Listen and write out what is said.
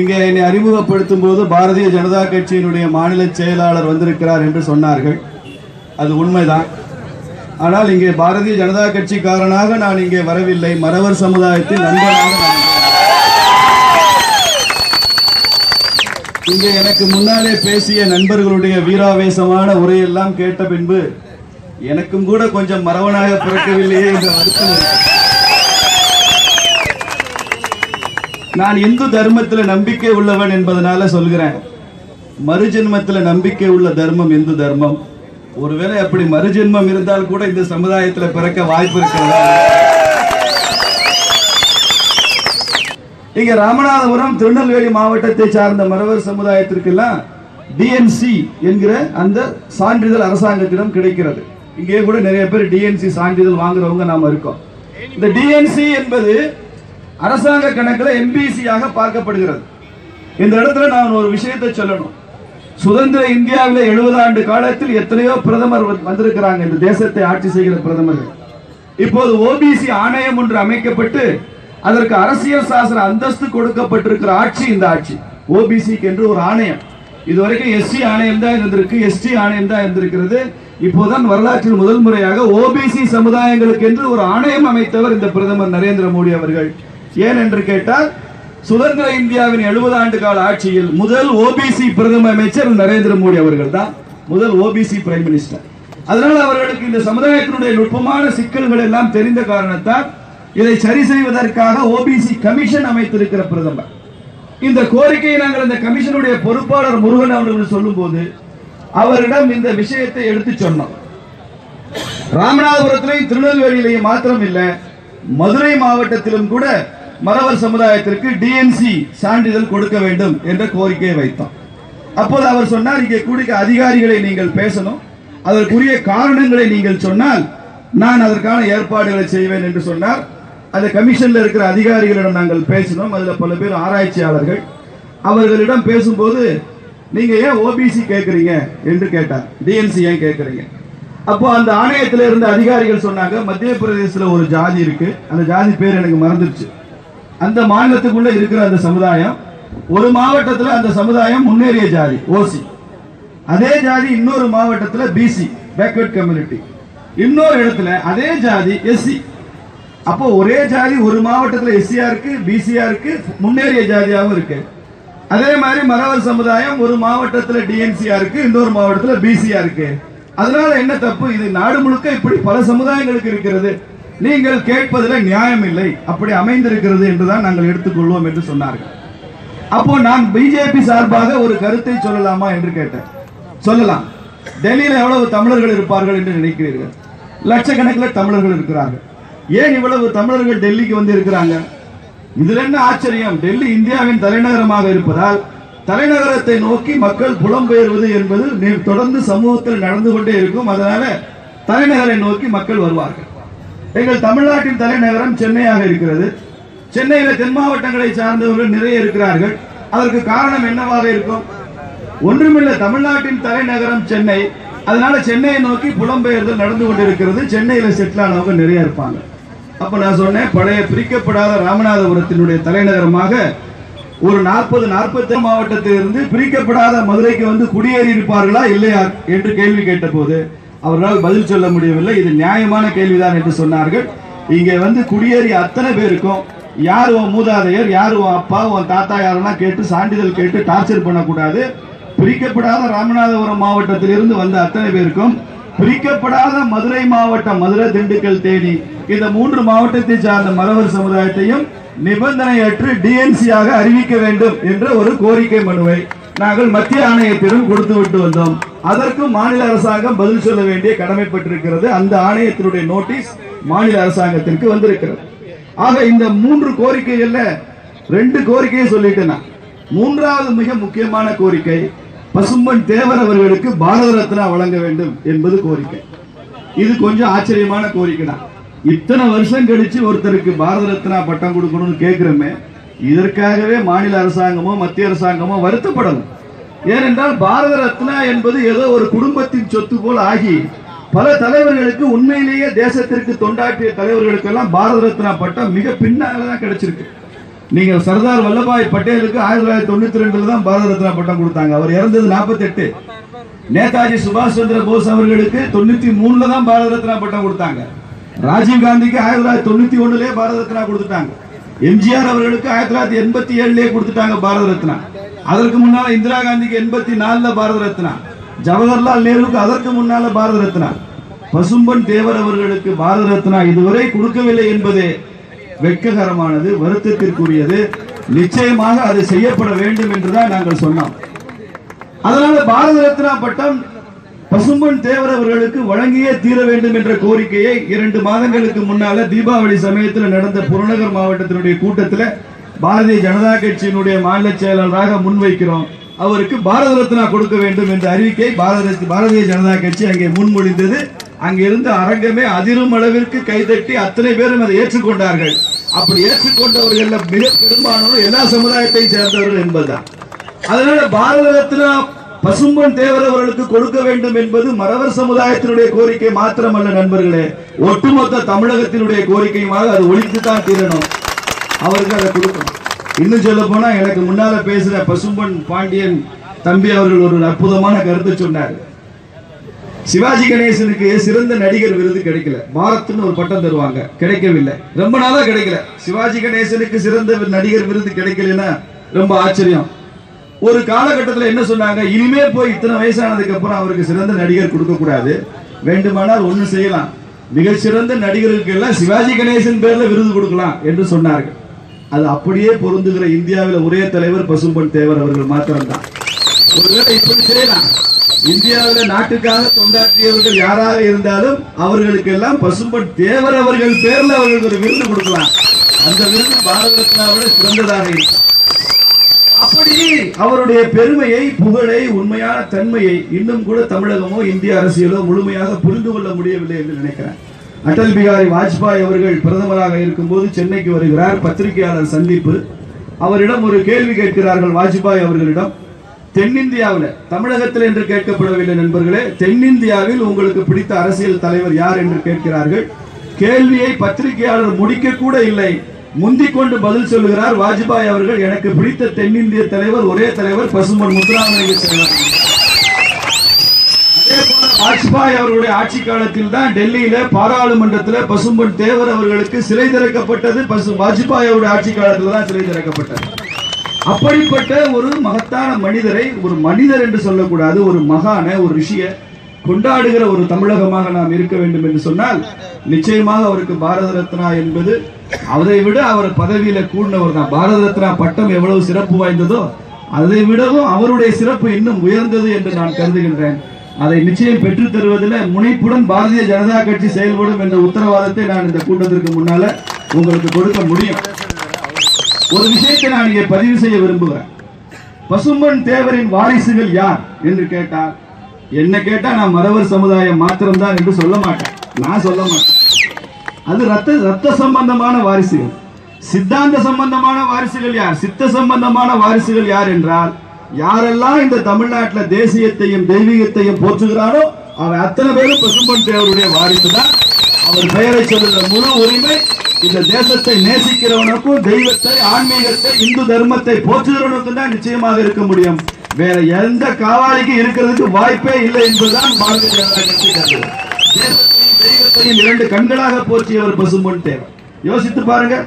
இங்கே என்னை அறிமுகப்படுத்தும் போது பாரதிய ஜனதா கட்சியினுடைய மாநில செயலாளர் வந்திருக்கிறார் என்று சொன்னார்கள். அது உண்மைதான். ஆனால் இங்கே பாரதிய ஜனதா கட்சிக்காரனாக நான் இங்கே வரவில்லை. மறவர் சமுதாயத்தின் நண்பனாக நான் இங்கே இங்கே எனக்கு முன்னாலே பேசிய நண்பர்களுடைய வீராவேசமான உரையெல்லாம் கேட்ட பின்பு எனக்கும் கூட கொஞ்சம் மறவனாக பிறக்கவில்லையே என்ற வருத்தம் இருக்கு. நான் இந்து தர்மத்துல நம்பிக்கை உள்ளவன் என்பதனால சொல்கிறேன். மறுஜென்மத்துல நம்பிக்கை உள்ள தர்மம் இந்து தர்மம். ஒருவேளை அப்படி மறுஜென்மம் இருந்தால் கூட இந்த சமுதாயத்துல பிறக்க வாய்ப்பு இருக்கிறதா? இங்க ராமநாதபுரம் திருநெல்வேலி மாவட்டத்தை சார்ந்த மறவர் சமுதாயத்திற்கெல்லாம் டிஎன்சி என்கிற அந்த சான்றிதழ் அரசாங்கத்திடம் கிடைக்கிறது. இங்கே கூட நிறைய பேர் டிஎன்சி சான்றிதழ் வாங்குறவங்க நாம இருக்கோம். இந்த டிஎன்சி என்பது அரசாங்க கணக்கில் எம்பிசியாக பார்க்கப்படுகிறது. இந்த இடத்துல நான் ஒரு விஷயத்தை சொல்லணும். சுதந்திர இந்தியாவில் எழுபது ஆண்டு காலத்தில் எத்தனையோ பிரதமர் வந்திருக்கிறாங்க. இந்த தேசத்தை ஆட்சி செய்கிற பிரதமர்கள். இப்போது ஓபிசி ஆணையம் ஒன்று அமைக்கப்பட்டு அதற்கு அரசியல் சாசன அந்தஸ்து கொடுக்கப்பட்டிருக்கிற ஆட்சி இந்த ஆட்சி. ஓபிசிக்கு என்று ஒரு ஆணையம். இதுவரைக்கும் எஸ்சி ஆணையம் தான் இருந்திருக்கு. எஸ்டி ஆணையம் தான் இருந்திருக்கிறது. இப்போதான் வரலாற்றில் முதல் முறையாக ஓபிசி சமுதாயங்களுக்கு என்று ஒரு ஆணையம் அமைத்தவர் இந்த பிரதமர் நரேந்திர மோடி அவர்கள். ஏன் என்று கேட்டால் சுதந்திர இந்தியாவின் 70 ஆண்டு கால ஆட்சியில் முதல் ஓபிசி பிரதம அமைச்சர் நரேந்திர மோடி அவர்கள் தான் முதல் ஓபிசி பிரைம் மினிஸ்டர் அதனால் அவர்களுக்கு இந்த சமுதாயத்தினுடைய நுட்பமான சிக்கல்கள் எல்லாம் தெரிந்த காரணத்தால் இதை சரி செய்வதற்காக ஓபிசி கமிஷன் அமைத்திருக்கிற பிரதமர். இந்த கோரிக்கையை நாங்கள் இந்த கமிஷனுடைய பொறுப்பாளர் முருகன் அவர்கள் சொல்லும்போது அவரிடம் இந்த விஷயத்தை எடுத்து சொன்னோம். ராமநாதபுரத்திலையும் திருநெல்வேலியிலையும் மாத்திரம் இல்லை மதுரை மாவட்டத்திலும் கூட மறவர் சமுதாயத்திற்கு டிஎன்சி சான்றிதழ் கொடுக்க வேண்டும் என்ற கோரிக்கையை வைத்தோம் அப்போது அவர் சொன்னார் இங்கே கூடிய அதிகாரிகளை நீங்கள் பேசணும். அதற்குரிய காரணங்களை நீங்கள் சொன்னால் நான் அதற்கான ஏற்பாடுகளை செய்வேன் என்று சொன்னார். அந்த கமிஷன்ல இருக்கிற அதிகாரிகளிடம் நாங்கள் பேசினோம். அதுல பல பேர் ஆராய்ச்சியாளர்கள். அவர்களிடம் பேசும்போது நீங்க ஏன் ஓபிசி கேட்குறீங்க என்று கேட்டார். டிஎன்சி ஏன் கேட்குறீங்க அப்போ அந்த ஆணையத்தில் இருந்த அதிகாரிகள் சொன்னாங்க மத்திய பிரதேசத்தில் ஒரு ஜாதி இருக்கு. அந்த ஜாதி பேர் எனக்கு மறந்துருச்சு. அந்த மாநிலத்துக்குள்ள இருக்கிற அந்த சமுதாயம் ஒரு மாவட்டத்தில் அந்த சமுதாயம் முன்னேறிய ஜாதி ஓசி அதே ஜாதி இன்னொரு மாவட்டத்தில் பிசி பேக்வர்ட் கம்யூனிட்டி இன்னொரு இடத்துல அதே ஜாதி எஸ்சி அப்போ ஒரே ஜாதி ஒரு மாவட்டத்தில் எஸ்சியா இருக்கு பிசியா இருக்கு முன்னேறிய ஜாதியாகவும் இருக்கு. அதே மாதிரி மரவர் சமுதாயம் ஒரு மாவட்டத்தில் டிஎன்சியா இருக்கு இன்னொரு மாவட்டத்தில் பிசியா இருக்கு. அதனால என்ன தப்பு? இது நாடு முழுக்க இப்படி பல சமுதாயங்களுக்கு இருக்கிறது. நீங்கள் கேட்பதில் நியாயம் இல்லை அப்படி அமைந்திருக்கிறது என்றுதான் நாங்கள் எடுத்துக்கொள்வோம் என்று சொன்னார்கள். அப்போ நான் பிஜேபி சார்பாக ஒரு கருத்தை சொல்லலாமா என்று கேட்டேன். சொல்லலாம். டெல்லியில் எவ்வளவு தமிழர்கள் இருப்பார்கள் என்று நினைக்கிறீர்கள்? லட்சக்கணக்கில் தமிழர்கள் இருக்கிறார்கள். ஏன் இவ்வளவு தமிழர்கள் டெல்லிக்கு வந்து இருக்கிறாங்க இதுல என்ன ஆச்சரியம்? டெல்லி இந்தியாவின் தலைநகரமாக இருப்பதால் தலைநகரத்தை நோக்கி மக்கள் புலம்பெயர்வது என்பது தொடர்ந்து சமூகத்தில் நடந்து கொண்டே இருக்கும். அதனால தலைநகரை நோக்கி மக்கள் வருவார்கள். எங்கள் தமிழ்நாட்டின் தலைநகரம் சென்னையாக இருக்கிறது. சென்னையில தென் மாவட்டங்களை சார்ந்தவர்கள் நிறைய இருக்கிறார்கள். அதற்கு காரணம் என்னவாக இருக்கும்? ஒன்றுமில்லை தமிழ்நாட்டின் தலைநகரம் சென்னை. அதனால சென்னையை நோக்கி புலம்பெயர்தல் நடந்து கொண்டிருக்கிறது. சென்னையில செட்டில் ஆனவங்க நிறைய இருப்பாங்க. அப்ப நான் சொன்னேன் பழைய பிரிக்கப்படாத ராமநாதபுரத்தினுடைய தலைநகரமாக ஒரு நாற்பது நாற்பத்தி மாவட்டத்திலிருந்து பிரிக்கப்படாத மதுரைக்கு வந்து குடியேறி இருப்பார்களா இல்லையா என்று கேள்வி கேட்டபோது அவர்களால் பதில் சொல்ல முடியவில்லை. இது நியாயமான கேள்விதான் என்று சொன்னார்கள். இங்கே வந்து குடியேறிய அத்தனை பேருக்கும் யார் உன் மூதாதையர் யார் உன் அப்பா உன் தாத்தா யாரெல்லாம் கேட்டு சான்றிதழ் கேட்டு டார்ச்சர் பண்ணக்கூடாது. பிரிக்கப்படாத ராமநாதபுரம் மாவட்டத்திலிருந்து வந்த அத்தனை பேருக்கும் பிரிக்கப்படாத மதுரை மாவட்டம் மதுரை திண்டுக்கல் தேனி இந்த மூன்று மாவட்டத்தை சார்ந்த மறவர் சமுதாயத்தையும் நிபந்தனையற்று டிஎன்சியாக அறிவிக்க வேண்டும் என்ற ஒரு கோரிக்கை மனுவை நாங்கள் மத்திய ஆணையத்திடம் கொடுத்து விட்டு வந்தோம். அதற்கும் மாநில அரசாங்கம் பதில் சொல்ல வேண்டிய கடமைப்பட்டிருக்கிறது. அந்த ஆணையத்தினுடைய நோட்டீஸ் மாநில அரசாங்கத்திற்கு வந்திருக்கிறது. ஆக இந்த மூன்று கோரிக்கைகள்ல ரெண்டு கோரிக்கையை சொல்லிட்டேன் நான். மூன்றாவது மிக முக்கியமான கோரிக்கை பசும்பன் தேவர் அவர்களுக்கு பாரத ரத்னா வழங்க வேண்டும் என்பது கோரிக்கை. இது கொஞ்சம் ஆச்சரியமான கோரிக்கை தான். இத்தனை வருஷம் கழிச்சு ஒருத்தருக்கு பாரத ரத்னா பட்டம் கொடுக்கணும்னு கேட்கிறோமே இதற்காகவே மாநில அரசாங்கமோ மத்திய அரசாங்கமோ வருத்தப்படணும். ஏனென்றால் பாரத ரத்னா என்பது ஏதோ ஒரு குடும்பத்தின் சொத்து போல் ஆகி பல தலைவர்களுக்கு உண்மையிலேயே தேசத்திற்கு தொண்டாற்றிய தலைவர்களுக்கெல்லாம் பாரத ரத்னா பட்டம் மிக பின்னால தான் கிடைச்சிருக்கு. நீங்கள் சர்தார் வல்லபாய் பட்டேலுக்கு ஆயிரத்தி தொள்ளாயிரத்தி தொண்ணூத்தி ரெண்டுல தான் பாரத ரத்னா பட்டம் கொடுத்தாங்க. அவர் இறந்தது 48 நேதாஜி சுபாஷ் சந்திர போஸ் அவர்களுக்கு தொண்ணூத்தி மூணுல தான் பாரத ரத்னா பட்டம் கொடுத்தாங்க. ராஜீவ் காந்திக்கு ஆயிரத்தி தொள்ளாயிரத்தி தொண்ணூத்தி ஒண்ணுலயே பாரத ரத்னா கொடுத்துட்டாங்க. எம்ஜிஆர் அவர்களுக்கு ஆயிரத்தி தொள்ளாயிரத்தி எண்பத்தி ஏழுலயே கொடுத்துட்டாங்க பாரத ரத்னா. அதற்கு முன்னால இந்திரா காந்திக்கு எண்பத்தி நாலுல பாரத ரத்னா. ஜவஹர்லால் நேருவுக்கு அதற்கு முன்னால பாரத ரத்னா. பசும்பன் தேவர் அவர்களுக்கு பாரத ரத்னா இதுவரை கொடுக்கவில்லை என்பதே வெட்ககரமானது வருத்தத்திற்குரியது. நிச்சயமாக அது செய்யப்பட வேண்டும் என்றுதான் நாங்கள் சொன்னோம். அதனால பாரத ரத்னா பட்டம் பசும்பன் தேவர் அவர்களுக்கு வழங்கியே தீர வேண்டும் என்ற கோரிக்கையை இரண்டு மாதங்களுக்கு முன்னால தீபாவளி சமயத்தில் நடந்த புறநகர் மாவட்டத்தினுடைய கூட்டத்தில் பாரதிய ஜனதா கட்சியினுடைய மாநில செயலாளராக முன்வைக்கிறோம். அவருக்கு பாரத ரத்னா கொடுக்க வேண்டும் என்ற அறிவிக்கை பாரத பாரதிய ஜனதா கட்சி அங்கே முன்மொழிந்தது. அங்கிருந்து அரங்கமே அதிரும் அளவிற்கு கைதட்டி அத்தனை பேரும் அதை ஏற்றுக்கொண்டார்கள். அப்படி ஏற்றுக்கொண்டவர்கள் மிக பெரும்பாலானோர் எல்லா சமுதாயத்தையும் சேர்ந்தவர்கள் என்பதுதான். அதனால பாரத ரத்னா பசும்பன் தேவர் அவர்களுக்கு கொடுக்க வேண்டும் என்பது மறவர் சமுதாயத்தினுடைய கோரிக்கை மாத்திரமல்ல நண்பர்களே. ஒட்டுமொத்த தமிழகத்தினுடைய கோரிக்கையுமாக அது ஒழித்து தான் தீரணும். அவருக்கு அதை கொடுக்கணும். இன்னும் சொல்ல போனா எனக்கு முன்னால பேசுற பசும்பன் பாண்டியன் தம்பி அவர்கள் ஒரு அற்புதமான கருத்து சொன்னார். சிவாஜி கணேசனுக்கு சிறந்த நடிகர் விருது கிடைக்கல. பாரத்னு ஒரு பட்டம் தருவாங்க. கிடைக்கவில்லை. ரொம்ப நாளா கிடைக்கல. சிவாஜி கணேசனுக்கு சிறந்த நடிகர் விருது கிடைக்கலன்னா ரொம்ப ஆச்சரியம். ஒரு காலகட்டத்தில் என்ன சொன்னாங்க? இனிமே போய் இத்தனை வயசானதுக்கு அப்புறம் அவருக்கு சிறந்த நடிகர் கொடுக்க கூடாது வேண்டுமானால் ஒண்ணு செய்யலாம். மிக சிறந்த நடிகர்களுக்கு எல்லாம் சிவாஜி கணேசன் பேர்ல விருது கொடுக்கலாம் என்று சொன்னார்கள். அது அப்படியே பொருந்துகிற இந்தியாவில் ஒரே தலைவர் பசும்பன் தேவர் அவர்கள் மாத்திரம்தான். ஒருவேளை இப்படி செய்யலாம். இந்தியாவில் நாட்டுக்காக தொண்டாற்றியவர்கள் யாராக இருந்தாலும் அவர்களுக்கு எல்லாம் பசும்பன் தேவர் அவர்கள் பேர்ல அவர்களுக்கு ஒரு விருது கொடுக்கலாம். அந்த விருது பாரத ரத்னாவோட சிறந்ததாக இருக்கும். அவருடைய பெருமையை புகழை உண்மையான தன்மையை இன்னும் கூட தமிழகமோ இந்திய அரசியலோ முழுமையாக புரிந்து கொள்ள முடியவில்லை என்று நினைக்கிறேன். அடல் பிகாரி வாஜ்பாய் அவர்கள் பிரதமராக இருக்கும்போது சென்னைக்கு வருகிறார். பத்திரிகையாளர் சந்திப்பு. அவரிடம் ஒரு கேள்வி கேட்கிறார்கள் வாஜ்பாய் அவர்களிடம். தென்னிந்தியாவில் தமிழகத்தில் என்று கேட்கப்படவில்லை நண்பர்களே தென்னிந்தியாவில் உங்களுக்கு பிடித்த அரசியல் தலைவர் யார் என்று கேட்கிறார்கள். கேள்வியை பத்திரிகையாளர் முடிக்க கூட இல்லை. முந்திக் கொண்டு பதில் சொல்லுகிறார் வாஜ்பாய் அவர்கள் எனக்கு பிடித்த தென்னிந்திய தலைவர் ஒரே தலைவர் பசும்பன் முத்துராமலிங்க தலைவர் அதே வாஜ்பாய் அவர்களுடைய ஆட்சி காலத்தில் தான் டெல்லியில பாராளுமன்றத்தில் பசும்பன் தேவர் அவர்களுக்கு சிலை திறக்கப்பட்டது. பசு வாஜ்பாய் அவருடைய ஆட்சி காலத்தில் தான் சிலை திறக்கப்பட்டது. அப்படிப்பட்ட ஒரு மகத்தான மனிதரை ஒரு மனிதர் என்று சொல்லக்கூடாது ஒரு மகான ஒரு ரிஷிய கொண்டாடுகிற ஒரு தமிழகமாக நாம் இருக்க வேண்டும் என்று சொன்னால் நிச்சயமாக அவருக்கு பாரத ரத்னா என்பது அதை விட அவர் பதவியில கூடினவர் தான். பாரத ரத்னா பட்டம் எவ்வளவு சிறப்பு வாய்ந்ததோ அதை விடவும் அவருடைய சிறப்பு இன்னும் உயர்ந்தது என்று நான் கருதுகின்றேன். அதை நிச்சயம் பெற்றுத் தருவதில் முனைப்புடன் பாரதிய ஜனதா கட்சி செயல்படும் என்ற உத்தரவாதத்தை நான் இந்த கூட்டத்திற்கு முன்னால உங்களுக்கு கொடுக்க முடியும். ஒரு விஷயத்தை நான் இங்கே பதிவு செய்ய விரும்புகிறேன். பசும்பன் தேவரின் வாரிசுகள் யார் என்று கேட்டால் என்ன கேட்டா நான் மறவர் சமுதாயம் மாத்திரம்தான் என்று சொல்ல மாட்டேன். நான் சொல்ல மாட்டேன். அது ரத்த ரத்த சம்பந்தமான வாரிசுகள். சித்தாந்த சம்பந்தமான வாரிசுகள் யார்? சித்த சம்பந்தமான வாரிசுகள் யார் என்றால் யாரெல்லாம் இந்த தமிழ்நாட்டில் தேசியத்தையும் தெய்வீகத்தையும் போற்றுகிறாரோ அவன் அத்தனை பேரும் பசும்பன் தேவருடைய வாரிசு தான். அவர் பெயரை சொல்லுகிற முழு உரிமை இந்த தேசத்தை நேசிக்கிறவனுக்கும் தெய்வத்தை ஆன்மீகத்தை இந்து தர்மத்தை போற்றுகிறவனுக்கும் தான் நிச்சயமாக இருக்க முடியும். வேற எந்த காவாளிக்கு இருக்கிறதுக்கு வாய்ப்பே இல்லை என்பதுதான் பாரதிய ஜனதா கட்சி இரண்டு கண்களாக போற்றியவர் பசும்பொன் தேவர். யோசித்து பாருங்க.